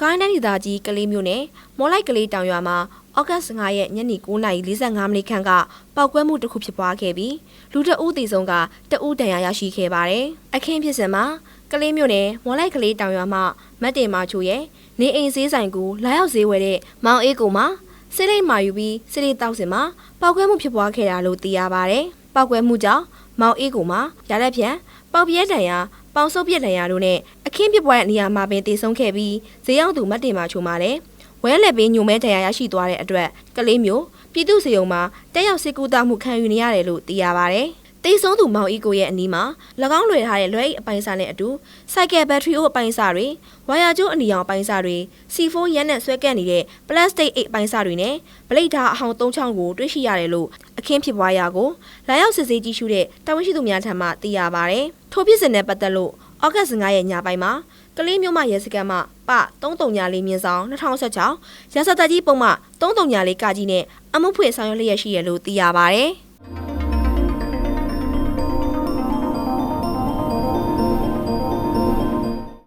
ကိုင်းတိုင်းဒေသကြီးကလေးမြို့နယ်မော်လိုက်ကလေးတောင်ရွာမှာဩဂတ်စ်9ရက်ညနေ9:45မိနစ်ခန့်ကပောက်ကွဲမှုတစ်ခုဖြစ်ပွားခဲ့ပြီးလူတအုပ်သေဆုံးကတအုပ်ဒဏ်ရာရရှိခဲ့ပါတယ်။အခင်းဖြစ်စဉ်မှာကလေးမြို့နယ်မော်လိုက်ကလေးတောင်ရွာမှာမတ်တင်မာချိုရဲ့နေအိမ်ဈေးဆိုင်ကိုလာရောက်ဈေးဝယ်တဲ့မောင်အေးကိုမှာစစ်လိမ့်မာယူပြီးစစ်လိတောက်စင်မှာပောက်ကွဲမှုဖြစ်ပွားခဲ့တာလို့သိရပါတယ်။ပောက်ကွဲမှုကြောင့်မောင်အေးကိုမှာရလက်ဖြန်ပေါက်ပြဲတန်ရာ ပေါင်ဆုပ်ပြက်တန်ရာတို့နဲ့အခင်းဖြစ်ပွားတဲ့နေရာမှာပင်တည်ဆုံးခဲ့ပြီးဈေးရောက်သူမတ်တင်မာချိုမှာလည်းဝဲလက်ပင်ညုံမဲတန်ရာရရှိသွားတဲ့အတွက်ကလေးမျိုးပြည်သူ့စေယုံမှာတက်ရောက်စစ်ကူတာမှုခံယူနေရတယ်လို့သိရပါတယ်။တိတ်ဆုံးသူမောင်အီကိုရဲ့အနီးမှာ၎င်းလွယ်ထားတဲ့လွယ်အိတ်အပိုင်းစားနဲ့အတူစိုက်ကယ်ဘက်ထရီအိုးအပိုင်းစားတွေဝါယာကျိုးအနီရောင်အပိုင်းစားတွေ C4 ရန်နဲ့ဆွဲကပ်နေတဲ့ပလတ်စတစ်အိတ်အပိုင်းစားတွေနဲ့ဗလိတ်ဓာတ်အဟောင်း၃ချောင်းကိုတွေ့ရှိရတယ်လို့အခင်းဖြစ်ပွားရာကိုလာရောက်စစ်ဆေးကြည့်ရှုတဲ့တာဝန်ရှိသူများထံမှသိရပါတယ်။ ထို့ဖြစ်စဉ်နဲ့ပတ်သက်လို့ဩဂတ်စ်9ရက်ညပိုင်းမှာကလေးမျိုးမရဲစခန်းမှပ3334မြင်းဆောင်2016ရာဇသက်ကြီးပုံမှ334ကကြီးနဲ့အမှုဖွင့်ဆောင်ရွက်လျက်ရှိရလို့သိရပါတယ်။